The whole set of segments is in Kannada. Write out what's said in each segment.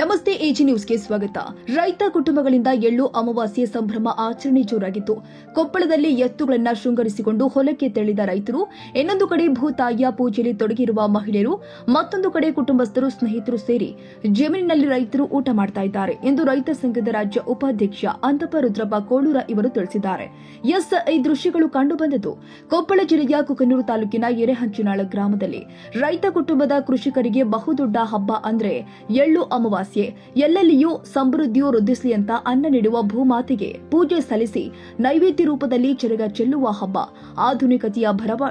ನಮಸ್ತೆ ಎಜಿ ನ್ಯೂಸ್ಗೆ ಸ್ವಾಗತ. ರೈತ ಕುಟುಂಬಗಳಿಂದ ಎಳ್ಳು ಅಮಾವಾಸ್ಯೆ ಸಂಭ್ರಮ ಆಚರಣೆ ಜೋರಾಗಿತ್ತು. ಕೊಪ್ಪಳದಲ್ಲಿ ಎತ್ತುಗಳನ್ನು ಶೃಂಗರಿಸಿಕೊಂಡು ಹೊಲಕ್ಕೆ ತೆರಳಿದ ರೈತರು, ಇನ್ನೊಂದು ಕಡೆ ಭೂತಾಯಿಯ ಪೂಜೆಯಲ್ಲಿ ತೊಡಗಿರುವ ಮಹಿಳೆಯರು, ಮತ್ತೊಂದು ಕಡೆ ಕುಟುಂಬಸ್ಥರು ಸ್ನೇಹಿತರು ಸೇರಿ ಜಮೀನಿನಲ್ಲಿ ರೈತರು ಊಟ ಮಾಡ್ತಾ ಇದ್ದಾರೆ ಎಂದು ರೈತ ಸಂಘದ ರಾಜ್ಯ ಉಪಾಧ್ಯಕ್ಷ ಅಂತಪ ರುದ್ರಪ್ಪ ಕೋಳೂರ ಇವರು ತಿಳಿಸಿದ್ದಾರೆ. ಎಸ್ ಈ ದೃಶ್ಯಗಳು ಕಂಡುಬಂದದ್ದು. ಕೊಪ್ಪಳ ಜಿಲ್ಲೆಯ ಕುಕನೂರು ತಾಲೂಕಿನ ಎರೆಹಂಚಿನಾಳ ಗ್ರಾಮದಲ್ಲಿ ರೈತ ಕುಟುಂಬದ ಕೃಷಿಕರಿಗೆ ಬಹುದೊಡ್ಡ ಹಬ್ಬ ಅಂದ್ರೆ ಎಳ್ಳು ಅಮಾವಾಸ್ಯೆ. ಎಲ್ಲೆಲ್ಲಿಯೂ ಸಮೃದ್ಧಿಯು ವೃದ್ಧಿಸಲಿ ಅಂತ ಅನ್ನ ನೀಡುವ ಭೂಮಾತೆಗೆ. ಪೂಜೆ ಸಲ್ಲಿಸಿ ನೈವೇದ್ಯ ರೂಪದಲ್ಲಿ ಚೆರಗ ಚೆಲ್ಲುವ ಹಬ್ಬ. ಆಧುನಿಕತೆಯ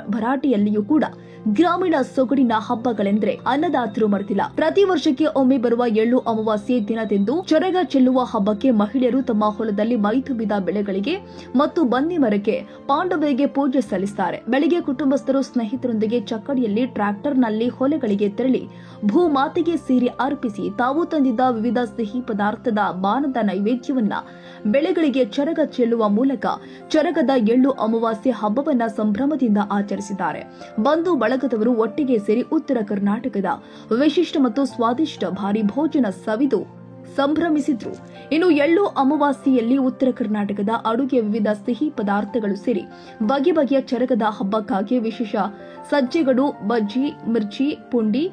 ಭರಾಟೆಯಲ್ಲಿಯೂ ಕೂಡ ಗ್ರಾಮೀಣ ಸೊಗಡಿನ ಹಬ್ಬಗಳೆಂದ್ರೆ ಅನ್ನದಾತರು ಮರೆತಿಲ್ಲ. ಪ್ರತಿ ವರ್ಷಕ್ಕೆ ಒಮ್ಮೆ ಬರುವ ಎಳ್ಳು ಅಮಾವಾಸ್ಯೆ ದಿನದಂದು ಚೊರಗ ಚೆಲ್ಲುವ ಹಬ್ಬಕ್ಕೆ ಮಹಿಳೆಯರು ತಮ್ಮ ಹೊಲದಲ್ಲಿ ಮೈತುಬಿದ ಬೆಳೆಗಳಿಗೆ ಮತ್ತು ಬನ್ನಿ ಮರಕ್ಕೆ ಪಾಂಡವರಿಗೆ ಪೂಜೆ ಸಲ್ಲಿಸುತ್ತಾರೆ. ಬೆಳಿಗ್ಗೆ ಕುಟುಂಬಸ್ಥರು ಸ್ನೇಹಿತರೊಂದಿಗೆ ಚಕ್ಕಡಿಯಲ್ಲಿ ಟ್ರ್ಯಾಕ್ಟರ್ನಲ್ಲಿ ಹೊಲಗಳಿಗೆ ತೆರಳಿ ಭೂಮಾತೆಗೆ ಸೀರೆ ಅರ್ಪಿಸಿ ತಾವು ತಂದಿದ್ದ ವಿವಿಧ ಸಿಹಿ ಪದಾರ್ಥದ ಬಾನದ ನೈವೇದ್ಯವನ್ನ ಬೆಳೆಗಳಿಗೆ ಚರಗ ಚೆಲ್ಲುವ ಮೂಲಕ ಚರಗದ ಎಳ್ಳು ಅಮಾವಾಸ್ಯೆ ಹಬ್ಬವನ್ನ ಸಂಭ್ರಮದಿಂದ ಆಚರಿಸಿದ್ದಾರೆ. ಬಂಧು ಬಳಗದವರು ಒಟ್ಟಿಗೆ ಸೇರಿ ಉತ್ತರ ಕರ್ನಾಟಕದ ವಿಶಿಷ್ಟ ಮತ್ತು ಸ್ವಾದಿಷ್ಟ ಭಾರಿ ಭೋಜನ ಸವಿದು ಸಂಭ್ರಮಿಸಿದ್ರು. ಇನ್ನು ಎಳ್ಳು ಅಮಾವಾಸ್ಯೆಯಲ್ಲಿ ಉತ್ತರ ಕರ್ನಾಟಕದ ಅಡುಗೆ ವಿವಿಧ ಸಿಹಿ ಪದಾರ್ಥಗಳು ಸೇರಿ ಬಗೆ ಬಗೆಯ ಚರಗದ ಹಬ್ಬಕ್ಕಾಗಿ ವಿಶೇಷ ಸಜ್ಜೆಗಳು, ಬಜ್ಜಿ, ಮಿರ್ಚಿ, ಪುಂಡಿ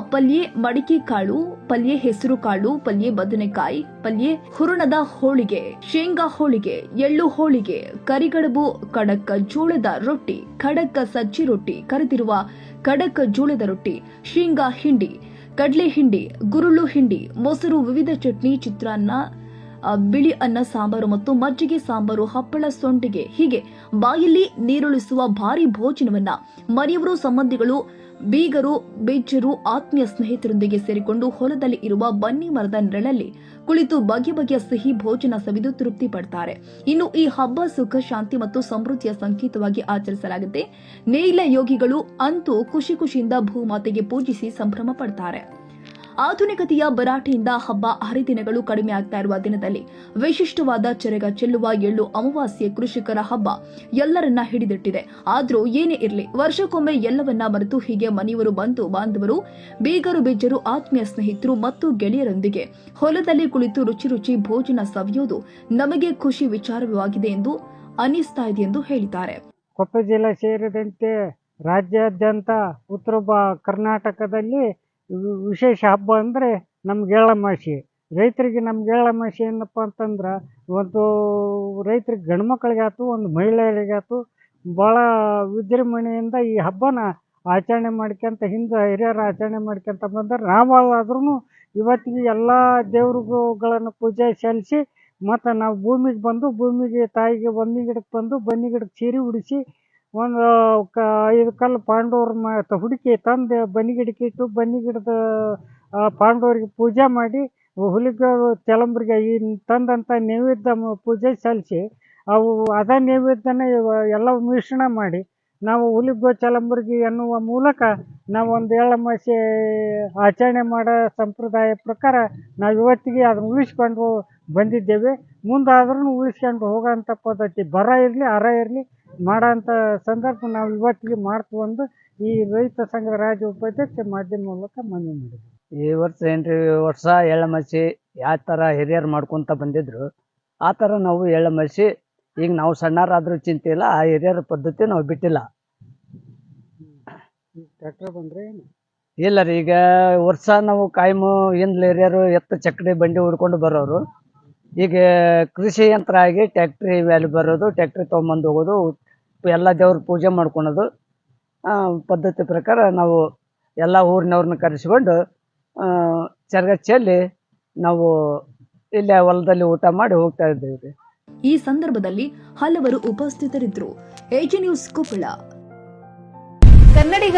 ಪಲ್ಯ ಮಡಿಕೆ ಕಾಳು ಪಲ್ಯ ಹೆಸರು ಕಾಳು ಪಲ್ಯ ಬದನೆಕಾಯಿ ಪಲ್ಯ ಹುರುಣದ ಹೋಳಿಗೆ, ಶೇಂಗಾ ಹೋಳಿಗೆ, ಎಳ್ಳು ಹೋಳಿಗೆ, ಕರಿಗಡಬು, ಕಡಕ ಜೋಳದ ರೊಟ್ಟಿ ಖಡಕ್ ಸಜ್ಜಿ ರೊಟ್ಟಿ ಕರೆದಿರುವ ಕಡಕ ಜೋಳದ ರೊಟ್ಟಿ, ಶೇಂಗಾ ಹಿಂಡಿ, ಕಡಲೆ ಹಿಂಡಿ, ಗುರುಳು ಹಿಂಡಿ, ಮೊಸರು ವಿವಿಧ ಚಟ್ನಿ ಚಿತ್ರಾನ್ನ ಬಿಳಿ ಅನ್ನ, ಸಾಂಬಾರು ಮತ್ತು ಮಜ್ಜಿಗೆ ಸಾಂಬಾರು, ಹಪ್ಪಳ ಸೊಂಟಿಗೆ ಹೀಗೆ ಬಾಯಲ್ಲಿ ನೀರುಳಿಸುವ ಭಾರಿ ಭೋಜನವನ್ನ ಮನೆಯವರು, ಸಂಬಂಧಿಗಳು, ಬೀಗರು, ಬೇಜರು, ಆತ್ಮೀಯ ಸ್ನೇಹಿತರೊಂದಿಗೆ ಸೇರಿಕೊಂಡು ಹೊಲದಲ್ಲಿ ಇರುವ ಬನ್ನಿ ಮರದ ನೆರಳಲ್ಲಿ ಕುಳಿತು ಬಗೆ ಬಗೆಯ ಸಿಹಿ ಭೋಜನ ಸವಿದು ತೃಪ್ತಿ ಪಡ್ತಾರೆ. ಇನ್ನು ಈ ಹಬ್ಬ ಸುಖ, ಶಾಂತಿ ಮತ್ತು ಸಮೃದ್ಧಿಯ ಸಂಕೇತವಾಗಿ ಆಚರಿಸಲಾಗುತ್ತೆ. ನೇಯ್ಲ ಯೋಗಿಗಳು ಅಂತೂ ಖುಷಿ ಖುಷಿಯಿಂದ ಭೂಮಾತೆಗೆ ಪೂಜಿಸಿ ಸಂಭ್ರಮ ಪಡ್ತಾರೆ. ಆಧುನಿಕತೆಯ ಭರಾಟೆಯಿಂದ ಹಬ್ಬ ಹರಿದಿನಗಳು ಕಡಿಮೆ ಆಗ್ತಾ ಇರುವ ದಿನದಲ್ಲಿ ವಿಶಿಷ್ಟವಾದ ಚೆರಗ ಚೆಲ್ಲುವ ಎಳ್ಳು ಅಮಾವಾಸ್ಯೆ ಕೃಷಿಕರ ಹಬ್ಬ ಎಲ್ಲರನ್ನ ಹಿಡಿದಿಟ್ಟಿದೆ. ಆದರೂ ಏನೇ ಇರಲಿ, ವರ್ಷಕ್ಕೊಮ್ಮೆ ಎಲ್ಲವನ್ನ ಮರೆತು ಹೀಗೆ ಮನೆಯವರು ಬಂಧು ಬಾಂಧವರು, ಬೀಗರು ಬಿಜ್ಜರು, ಆತ್ಮೀಯ ಸ್ನೇಹಿತರು ಮತ್ತು ಗೆಳೆಯರೊಂದಿಗೆ ಹೊಲದಲ್ಲಿ ಕುಳಿತು ರುಚಿ ರುಚಿ ಭೋಜನ ಸವಿಯೋದು ನಮಗೆ ಖುಷಿ ವಿಚಾರವಾಗಿದೆ ಎಂದು ಅನಿಸ್ತಾ ಇದೆ ಎಂದು ಹೇಳಿದ್ದಾರೆ. ಕೊಪ್ಪ ಜಿಲ್ಲೆ ಸೇರಿದಂತೆ ರಾಜ್ಯಾದ್ಯಂತ ಉತ್ತರ ಕರ್ನಾಟಕದಲ್ಲಿ ವಿಶೇಷ ಹಬ್ಬ ಅಂದರೆ ನಮ್ಮ ಎಳ್ಳಮಾಸಿ ರೈತರಿಗೆ ನಮ್ಗೆ ಎಳ್ಳಮಾಸಿ ಏನಪ್ಪ ಅಂತಂದ್ರೆ ಒಂದು ರೈತ್ರಿಗೆ ಗಂಡು ಮಕ್ಕಳಿಗಾಯ್ತು ಒಂದು ಮಹಿಳೆಯರಿಗಾಯ್ತು ಭಾಳ ವಿಜೃಂಭಣೆಯಿಂದ ಈ ಹಬ್ಬನ ಆಚರಣೆ ಮಾಡ್ಕೊಂತ ಹಿಂದೆ ಹಿರಿಯರು ಆಚರಣೆ ಮಾಡ್ಕೊಂತ ಬಂದ್ರೆ. ನಾವಾದ್ರೂ ಇವತ್ತಿಗೆ ಎಲ್ಲ ದೇವ್ರುಗಳನ್ನು ಪೂಜೆ ಸಲ್ಲಿಸಿ ಮತ್ತು ನಾವು ಭೂಮಿಗೆ ಬಂದು, ಭೂಮಿಗೆ ತಾಯಿಗೆ ಬನ್ನಿ ಗಿಡಕ್ಕೆ ಬಂದು, ಬನ್ನಿ ಗಿಡಕ್ಕೆ ಸೀರೆ ಉಡಿಸಿ ಒಂದು ಕ ಐದು ಕಲ್ಲು ಪಾಂಡವ್ರ ಮ ಹುಡುಕಿ ತಂದು ಬನ್ನಿ ಗಿಡಕ್ಕೆ ಇಟ್ಟು ಬನ್ನಿ ಗಿಡದ ಪಾಂಡವರಿಗೆ ಪೂಜೆ ಮಾಡಿ ಹುಲಿಗ ತೆಲಂಬ್ರಿಗೆ ಈ ತಂದಂಥ ನೈವೇದ್ಯ ಪೂಜೆ ಸಲ್ಲಿಸಿ ಅವು ಅದ ನೈವೇದ್ಯನ ಎಲ್ಲ ಮಿಶ್ರಣ ಮಾಡಿ ನಾವು ಹುಲಿಗೋ ಚಲಂಬರ್ಗಿ ಎನ್ನುವ ಮೂಲಕ ನಾವು ಒಂದು ಎಳ್ಳಮಾಸೆ ಆಚರಣೆ ಮಾಡೋ ಸಂಪ್ರದಾಯ ಪ್ರಕಾರ ನಾವು ಇವತ್ತಿಗೆ ಅದನ್ನು ಉಳಿಸ್ಕೊಂಡು ಬಂದಿದ್ದೇವೆ. ಮುಂದಾದ್ರೂ ಉಳಿಸ್ಕೊಂಡು ಹೋಗೋಂಥ ಪದ್ಧತಿ, ಬರ ಇರಲಿ, ಅರ ಇರಲಿ ಮಾಡೋಂಥ ಸಂದರ್ಭ ನಾವು ಇವತ್ತಿಗೆ ಮಾಡ್ತು ಈ ರೈತ ಸಂಘದ ರಾಜ್ಯ ಉಪಾಧ್ಯಕ್ಷ ಮಾಧ್ಯಮ ಮೂಲಕ ಮನವಿ ಮಾಡಿದ್ವಿ. ಈ ವರ್ಷ ಏನ್ರಿ ವರ್ಷ ಎಳ್ಳಮಸಿ ಯಾವ ಥರ ಹಿರಿಯರು ಮಾಡ್ಕೊತ ಬಂದಿದ್ರು, ಆ ಥರ ನಾವು ಎಳ್ಳಮಸಿ ಈಗ ನಾವು ಸಣ್ಣರಾದ್ರೂ ಚಿಂತೆ ಇಲ್ಲ ಆ ಹಿರಿಯರ ಪದ್ಧತಿ ನಾವು ಬಿಟ್ಟಿಲ್ಲ. ಟ್ರ್ಯಾಕ್ಟರ್ ಬಂದರೆ ಏನು? ಇಲ್ಲ ರೀ ಈಗ ವರ್ಷ ನಾವು ಕಾಯಮು ಹಿಂದ್ಲ ಹಿರಿಯರು ಎತ್ತ ಚಕ್ಕಡಿ ಬಂಡಿ ಹುಡ್ಕೊಂಡು ಬರೋರು. ಈಗ ಕೃಷಿ ಯಂತ್ರ ಆಗಿ ಟ್ಯಾಕ್ಟ್ರಿ ಮೇಲೆ ಬರೋದು ಟ್ಯಾಕ್ಟ್ರಿ ತೊಗೊಂಬಂದು ಹೋಗೋದು ಎಲ್ಲ ದೇವ್ರ ಪೂಜೆ ಮಾಡ್ಕೊಳೋದು. ಆ, ಪದ್ಧತಿ ಪ್ರಕಾರ ನಾವು ಎಲ್ಲ ಊರಿನವ್ರನ್ನ ಕರೆಸ್ಕೊಂಡು ಚರ್ಗ ಚೆಲ್ಲಿ ನಾವು ಇಲ್ಲೇ ಹೊಲದಲ್ಲಿ ಊಟ ಮಾಡಿ ಹೋಗ್ತಾ ಇದ್ದೀವಿ ರೀ. ಈ ಸಂದರ್ಭದಲ್ಲಿ ಹಲವರು ಉಪಸ್ಥಿತರಿದ್ದರು. AG news Koppal. ಕನ್ನಡಿಗ